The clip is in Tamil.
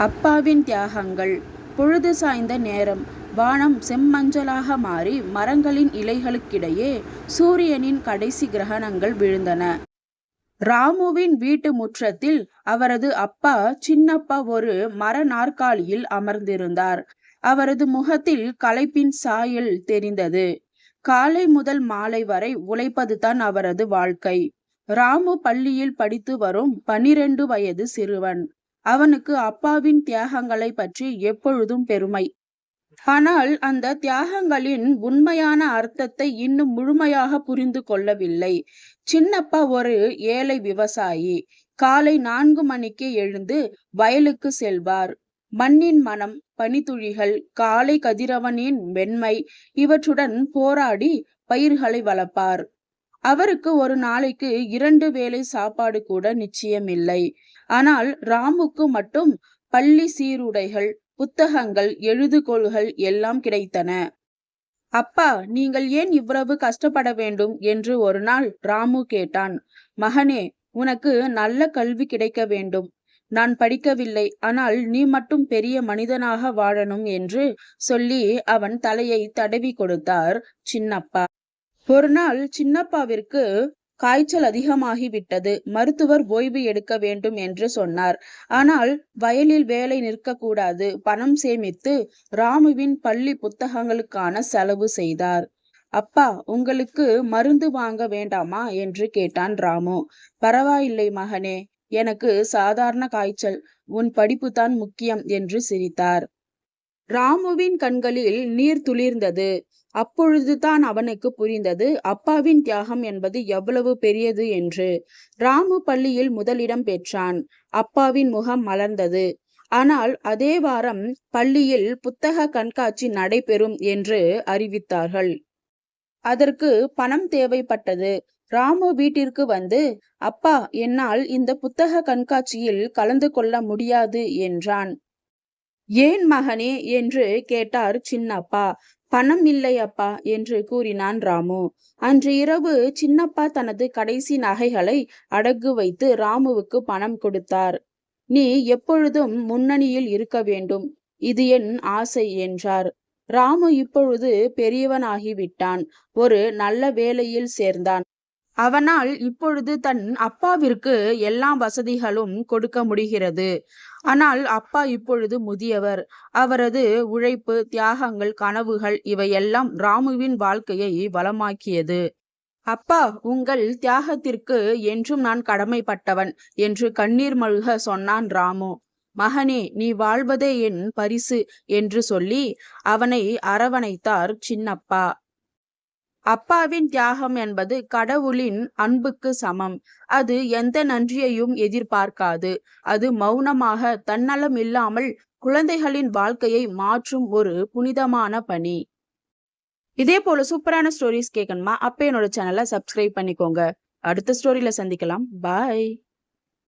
அப்பாவின் தியாகங்கள். பொழுது சாய்ந்த நேரம். வானம் செம்மஞ்சளாக மாறி மரங்களின் இலைகளுக்கிடையே சூரியனின் கடைசி கிரகணங்கள் விழுந்தன. ராமுவின் வீட்டு முற்றத்தில் அவரது அப்பா சின்னப்பா ஒரு மர நாற்காலியில் அமர்ந்திருந்தார். அவரது முகத்தில் களைப்பின் சாயல் தெரிந்தது. காலை முதல் மாலை வரை உழைப்பதுதான் அவரது வாழ்க்கை. ராமு பள்ளியில் படித்து வரும் பனிரெண்டு வயது சிறுவன். அவனுக்கு அப்பாவின் தியாகங்களை பற்றி எப்பொழுதும் பெருமை. ஆனால் அந்த தியாகங்களின் உண்மையான அர்த்தத்தை இன்னும் முழுமையாக புரிந்து கொள்ளவில்லை. சின்னப்பா ஒரு ஏழை விவசாயி காலை நான்கு மணிக்கு எழுந்து வயலுக்கு செல்வார். மண்ணின் மனம் பனித்துளிகள் காலை கதிரவனின் வெண்மை இவற்றுடன் போராடி பயிர்களை வளர்ப்பார். அவருக்கு ஒரு நாளைக்கு இரண்டு வேளை சாப்பாடு கூட நிச்சயமில்லை. ஆனால் ராமுக்கு மட்டும் பள்ளி சீருடைகள் புத்தகங்கள் எழுதுகோள்கள் எல்லாம் கிடைத்தன. அப்பா நீங்கள் ஏன் இவ்வளவு கஷ்டப்பட வேண்டும்? என்று ஒரு நாள் ராமு கேட்டான். மகனே உனக்கு நல்ல கல்வி கிடைக்க வேண்டும். நான் படிக்கவில்லை. ஆனால் நீ மட்டும் பெரிய மனிதனாக வாழணும் என்று சொல்லி அவன் தலையை தடவி கொடுத்தார் சின்னப்பா. ஒரு நாள் சின்னப்பாவிற்கு காய்ச்சல் அதிகமாகிவிட்டது. மருத்துவர் ஓய்வு எடுக்க வேண்டும் என்று சொன்னார். ஆனால் வயலில் வேலை நிற்கக்கூடாது. பணம் சேமித்து ராமுவின் பள்ளி புத்தகங்களுக்கான செலவு செய்தார். அப்பா உங்களுக்கு மருந்து வாங்க வேண்டாமா? என்று கேட்டான் ராமு. பரவாயில்லை மகனே. எனக்கு சாதாரண காய்ச்சல். உன் படிப்பு தான் முக்கியம் என்று சிரித்தார். ராமுவின் கண்களில் நீர் துளிர்ந்தது. அப்பொழுதுதான் அவனுக்கு புரிந்தது அப்பாவின் தியாகம் என்பது எவ்வளவு பெரியது? என்று. ராமு பள்ளியில் முதலிடம் பெற்றான். அப்பாவின் முகம் மலர்ந்தது. ஆனால் அதே வாரம் பள்ளியில் புத்தக கண்காட்சி நடைபெறும் என்று அறிவித்தார்கள். அதற்கு பணம் தேவைப்பட்டது. ராமு வீட்டிற்கு வந்து அப்பா என்னால் இந்த புத்தக கண்காட்சியில் கலந்து கொள்ள முடியாது என்றான். ஏன் மகனே என்று கேட்டார் சின்னப்பா. பணம் இல்லை அப்பா என்று கூறினான் ராமு. அன்று இரவு சின்னப்பா தனது கடைசி நகைகளை அடகு வைத்து ராமுவுக்கு பணம் கொடுத்தார். நீ எப்பொழுதும் முன்னணியில் இருக்க வேண்டும். இது என் ஆசை என்றார். ராமு இப்பொழுது பெரியவனாகிவிட்டான். ஒரு நல்ல வேலையில் சேர்ந்தான். அவனால் இப்பொழுது தன் அப்பாவிற்கு எல்லா வசதிகளும் கொடுக்க முடிகிறது. ஆனால் அப்பா இப்பொழுது முதியவர். அவரது உழைப்பு தியாகங்கள் கனவுகள் இவையெல்லாம் ராமுவின் வாழ்க்கையை வளமாக்கியது. அப்பா உங்கள் தியாகத்திற்கு என்றும் நான் கடமைப்பட்டவன் என்று கண்ணீர் மல்க சொன்னான் ராமு. மகனே நீ வாழ்வதே என் பரிசு என்று சொல்லி அவனை அரவணைத்தார் சின்னப்பா. அப்பாவின் தியாகம் என்பது கடவுளின் அன்புக்கு சமம். அது எந்த நன்றியையும் எதிர்பார்க்காது. அது மௌனமாக தன்னலம் இல்லாமல் குழந்தைகளின் வாழ்க்கையை மாற்றும் ஒரு புனிதமான பணி. இதே போல சூப்பரான ஸ்டோரிஸ் கேட்கணுமா அப்ப என்னோட சேனலை சப்ஸ்கிரைப் பண்ணிக்கோங்க. அடுத்த ஸ்டோரியில சந்திக்கலாம். பாய்